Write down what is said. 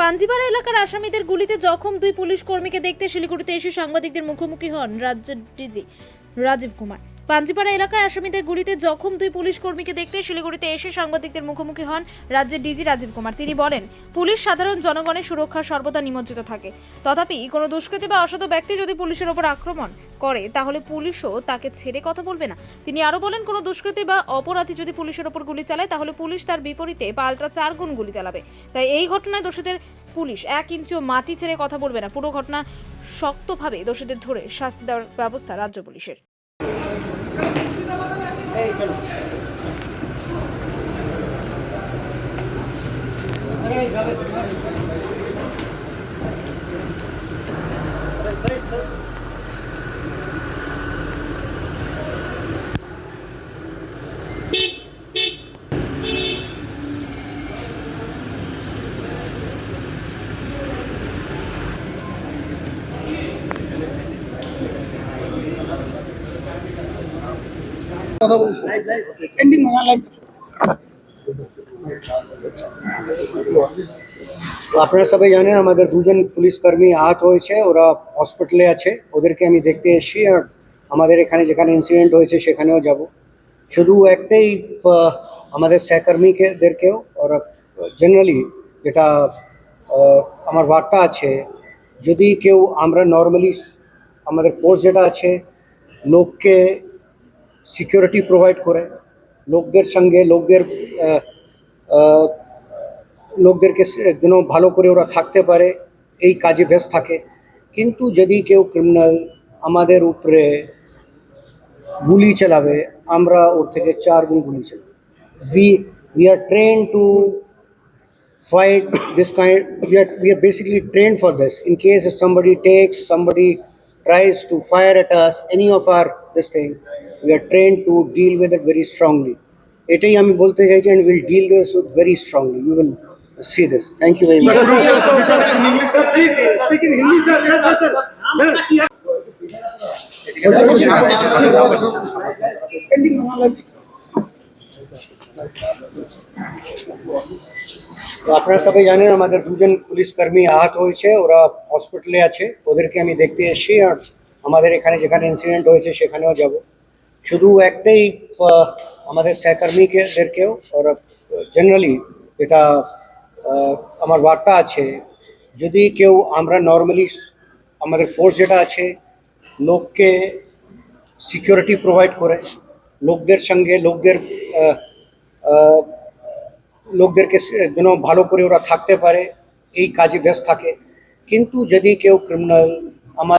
পাঞ্জিপাড়া এলাকার আসামিদের গুলিতে জখম দুই পুলিশ কর্মীকে দেখতে শিলিগুড়িতে এসে সাংবাদিকদের মুখোমুখি হন রাজ্যের ডিজি রাজীব কুমার। পাঞ্জিপাড়া এলাকায় আসামিদের গুলিতে জখম দুই পুলিশ কর্মীকে দেখতে শিলিগুড়িতে এসে সাংবাদিকদের মুখোমুখি হন রাজ্যের ডিজি রাজীব কুমার। তিনি বলেন, পুলিশ সাধারণ জনগণের সুরক্ষা সর্বদা নিমজ্জিত থাকে। তথাপি কোনো দুষ্কৃতী বা অসাধু ব্যক্তি যদি পুলিশের ওপর আক্রমণ করে, তাহলে পুলিশও তাকে ছেড়ে কথা বলবে না। তিনি আরও বলেন, কোনো দুষ্কৃতী বা অপরাধী যদি পুলিশের ওপর গুলি চালায়, তাহলে পুলিশ তার বিপরীতে পাল্টা চার গুণ গুলি চালাবে। তাই এই ঘটনায় দোষীদের পুলিশ এক ইঞ্চিও মাটি ছেড়ে কথা বলবে না। পুরো ঘটনা শক্তভাবে দোষীদের ধরে শাস্তি দেওয়ার ব্যবস্থা রাজ্য পুলিশের। かるんですか কথা বলছি এন্ডিং লাইভ তো আপনারা সবাই জানেন আমাদের দুজন পুলিশ কর্মী আহত হয়েছে ওরা হসপিটালে আছে ওদেরকে আমি দেখতে এসেছি আর আমাদের এখানে যেখানে ইনসিডেন্ট হয়েছে সেখানেও যাব শুধু একটাই আহ, আমাদের সহকর্মীদেরকেও ওরা জেনারেলি যেটা আহ, আমার বার্তা আছে যদি কেউ আমরা নর্মালি আমাদের ফোর্স যেটা আছে লোককে সিকিউরিটি প্রোভাইড করে। লোকদের সঙ্গে, লোকদের লোকদেরকে যেন ভালো করে ওরা থাকতে পারে, এই কাজে ব্যস্ত থাকে। কিন্তু যদি কেউ ক্রিমিনাল আমাদের উপরে গুলি চালাবে, আমরা ওর থেকে চার গুণ গুলি চালাবো। We we are train to fight this kind, we are we are basically trained for this. In case if somebody takes tries to fire at us any of our this thing we are trained to deal with it very strongly এটাই আমি বলতে চাইছি and we'll deal this with very strongly you will see this thank you very much in English, sir, please. Speak in Hindi, sir. Yes, sir, তো আপনারা সবাই জানেন, আমাদের দুজন পুলিশ কর্মী আহত হয়েছে, ওরা হসপিটালে আছে। ওদেরকে আমি দেখতে এসেছি আর আমাদের এখানে যেখানে ইনসিডেন্ট হয়েছে সেখানেও যাব। শুধু একটাই আমাদের সহকর্মীদেরকেও ওরা জেনারেলি যেটা আমার বার্তা আছে। যদি কেউ, আমরা নর্মালি আমাদের ফোর্স যেটা আছে, লোককে সিকিউরিটি প্রোভাইড করে লোকদের সঙ্গে, লোকদের লোকদেরকে যেন ভালো করে ওরা থাকতে পারে, এই কাজে ব্যস্ত থাকে। কিন্তু যদি কেউ ক্রিমিনাল